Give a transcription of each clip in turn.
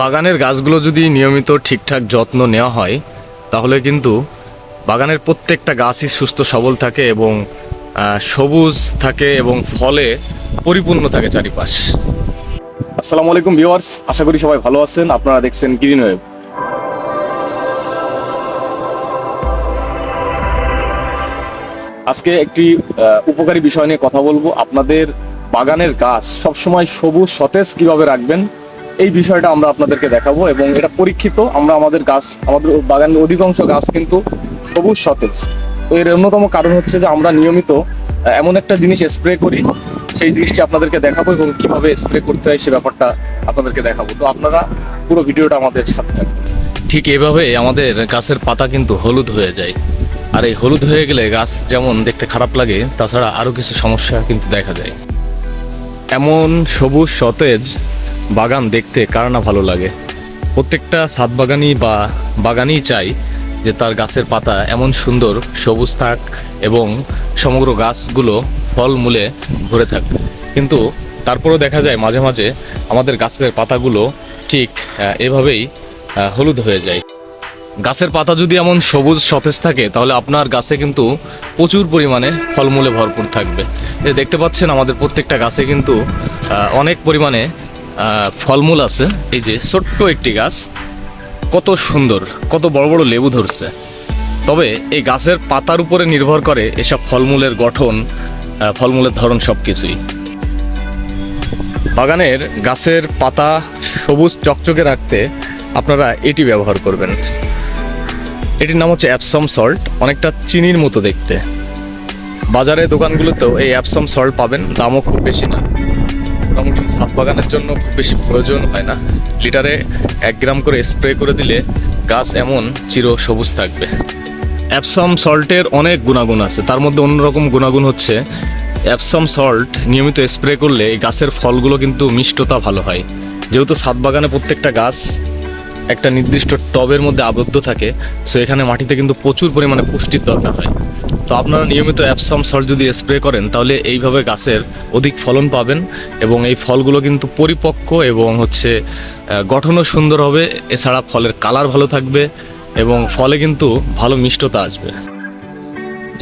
বাগানের গাছগুলো যদি নিয়মিত ঠিকঠাক যত্ন নেওয়া হয়, তাহলে কিন্তু বাগানের প্রত্যেকটা গাছই সুস্থ, সবল থাকে এবং সবুজ থাকে এবং ফলে পরিপূর্ণ থাকে চারিপাশ। আসসালামু আলাইকুম ভিউয়ার্স, আশা করি সবাই ভালো আছেন। আপনারা দেখছেন গ্রিন ওয়েব। আজকে একটি উপকারী বিষয় নিয়ে কথা বলব। আপনাদের বাগানের গাছ সবসময় সবুজ, সতেজ কীভাবে রাখবেন? এই বিষয়টা আমরা আপনাদেরকে দেখাবো এবং এটা পরীক্ষিত। আমরা আমাদের গাছ, আমাদের বাগানের অধিকাংশ গাছ কিন্তু সবুজ সতেজ। তো এর অন্যতম কারণ হচ্ছে যে আমরা নিয়মিত এমন একটা জিনিস স্প্রে করি, সেই জিনিসটি আপনাদেরকে দেখাবো এবং কীভাবে স্প্রে করতে হয় সে ব্যাপারটা আপনাদেরকে দেখাবো। তো আপনারা পুরো ভিডিওটা আমাদের সাথে থাকবেন ঠিক এভাবে আমাদের গাছের পাতা কিন্তু হলুদ হয়ে যায়। আর এই হলুদ হয়ে গেলে গাছ যেমন দেখতে খারাপ লাগে, তাছাড়া আরও কিছু সমস্যা কিন্তু দেখা যায় এমন সবুজ সতেজ বাগান দেখতে কার না ভালো লাগে? প্রত্যেকটা ছাদ বাগানি বা বাগানই চাই যে তার গাছের পাতা এমন সুন্দর, সবুজ থাক এবং সমগ্র গাছগুলো ফল মূলে ভরে থাক। কিন্তু তারপরেও দেখা যায় মাঝে মাঝে আমাদের গাছের পাতাগুলো ঠিক এভাবেই হলুদ হয়ে যায়। গাছের পাতা যদি এমন সবুজ সতেজ থাকে, তাহলে আপনার গাছে কিন্তু প্রচুর পরিমাণে ফলমূলে ভরপুর থাকবে। দেখতে পাচ্ছেন আমাদের প্রত্যেকটা গাছে কিন্তু অনেক পরিমাণে ফলমূল আছে। এই যে ছোট্ট একটি গাছ। কত সুন্দর, কত বড় বড় লেবু ধরছে। তবে এই গাছের পাতার উপরে নির্ভর করে এসব ফলমূলের গঠন ফলমূলের ধরন সব কিছুই বাগানের গাছের পাতা সবুজ চকচকে রাখতে আপনারা এটি ব্যবহার করবেন। এটির নাম হচ্ছে অ্যাপসম সল্ট, অনেকটা চিনির মতো দেখতে। বাজারে দোকানগুলোতেও এই অ্যাপসম সল্ট পাবেন, দামও খুব বেশি না। মোটামুটি ছাদ বাগানের জন্য খুব বেশি প্রয়োজন হয় না। লিটারে এক গ্রাম করে স্প্রে করে দিলে গাছ এমন চির সবুজ থাকবে। অ্যাপসম সল্টের অনেক গুণাগুণ আছে। তার মধ্যে অন্যরকম গুণাগুণ হচ্ছে অ্যাপসম সল্ট নিয়মিত স্প্রে করলে গাছের ফলগুলো কিন্তু মিষ্টতা ভালো হয়। যেহেতু ছাদ বাগানে প্রত্যেকটা গাছ একটা নির্দিষ্ট টবের মধ্যে আবদ্ধ থাকে সো এখানে মাটিতে কিন্তু প্রচুর পরিমাণে পুষ্টির দরকার হয়। তো আপনারা নিয়মিত অ্যাপসাম সল্ট যদি স্প্রে করেন, তাহলে এইভাবে গাছের অধিক ফলন পাবেন এবং এই ফলগুলো কিন্তু পরিপক্ক এবং হচ্ছে গঠনও সুন্দর হবে। এছাড়া ফলের কালার ভালো থাকবে এবং ফলে কিন্তু ভালো মিষ্টতা আসবে।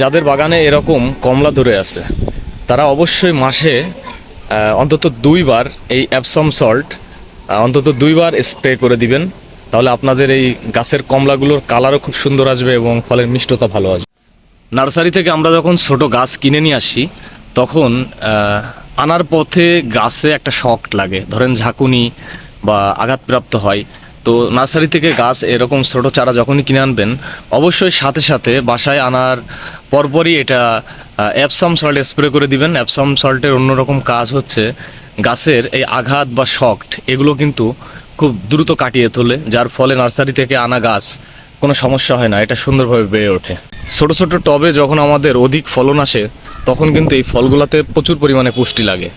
যাদের বাগানে এরকম কমলা ধরে আছে, তারা অবশ্যই মাসে অন্তত দুইবার এই অ্যাপসম সল্ট অন্তত দুইবার স্প্রে করে দিবেন। তাহলে আপনাদের এই গাছের কমলাগুলোর কালারও খুব সুন্দর আসবে এবং ফলের মিষ্টতা ভালো আসবে। নার্সারি থেকে আমরা যখন ছোট গাছ কিনে নিয়ে আসি, তখন আনার পথে গাছে একটা শক লাগে। ধরেন ঝাঁকুনি বা আঘাতপ্রাপ্ত হয়। তো নার্সারি থেকে গাছ এরকম ছোট চারা যখনই কিনে আনবেন, অবশ্যই সাথে সাথে বাসায় আনার পরপরই এটা অ্যাপসাম সল্ট স্প্রে করে দিবেন। অ্যাপসাম সল্টের অন্যরকম কাজ হচ্ছে গাছের এই আঘাত বা শক্ট এগুলো কিন্তু খুব দ্রুত কাটিয়ে তোলে, যার ফলে নার্সারি থেকে আনা গাছ কোনো সমস্যা হয় না, এটা সুন্দরভাবে বেড়ে ওঠে। ছোট ছোট টবে যখন আমাদের অধিক ফলন আসে, তখন কিন্তু এই ফলগুলোতে প্রচুর পরিমাণে পুষ্টি লাগে।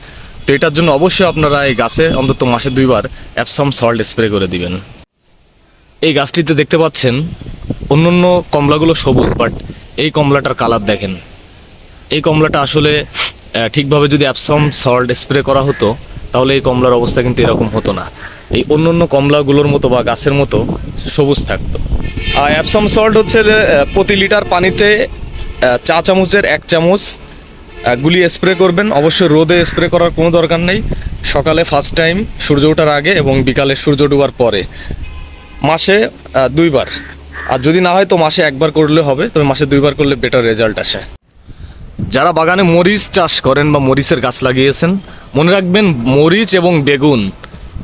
তো এটার জন্য অবশ্যই আপনারা এই গাছে অন্তত মাসে দুইবার অ্যাপসাম সল্ট স্প্রে করে দিবেন। এই গাছটিতে দেখতে পাচ্ছেন অন্য অন্য কমলাগুলো সবুজ বাট এই কমলাটার কালার দেখেন। এই কমলাটা আসলে ঠিকভাবে যদি অ্যাপসম সল্ট স্প্রে করা হতো, তাহলে এই কমলার অবস্থা কিন্তু এরকম হতো না। এই অন্য অন্য কমলাগুলোর মতো বা গাছের মতো সবুজ থাকতো। অ্যাপসম সল্ট হচ্ছে প্রতি লিটার পানিতে চা চামচের এক চামচ গুলি স্প্রে করবেন। অবশ্যই রোদে স্প্রে করার কোনো দরকার নেই। সকালে ফার্স্ট টাইম সূর্য ওঠার আগে এবং বিকালে সূর্য ডুবার পরে। মাসে দুইবার। আর যদি না হয় তো মাসে একবার করলে হবে, তবে মাসে দুইবার করলে বেটার রেজাল্ট আসে। যারা বাগানে মরিচ চাষ করেন বা মরিচের গাছ লাগিয়েছেন, মনে রাখবেন মরিচ এবং বেগুন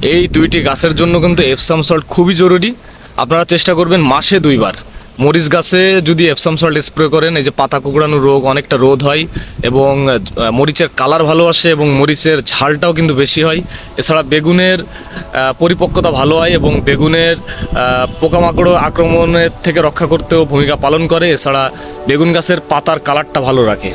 এই দুইটি গাছের জন্য কিন্তু এপসাম সল্ট খুবই জরুরি। আপনারা চেষ্টা করবেন মাসে দুইবার। মরিচ গাছে যদি এপসাম সল্ট স্প্রে করেন, এই যে পাতা কুকড়ানো রোগ অনেকটা রোধ হয় এবং মরিচের কালার ভালো আসে এবং মরিচের ঝালটাও কিন্তু বেশি হয়। এছাড়া বেগুনের পরিপক্কতা ভালো হয় এবং বেগুনের পোকামাকড় আক্রমণের থেকে রক্ষা করতেও ভূমিকা পালন করে। এছাড়া বেগুন গাছের পাতার কালারটা ভালো রাখে।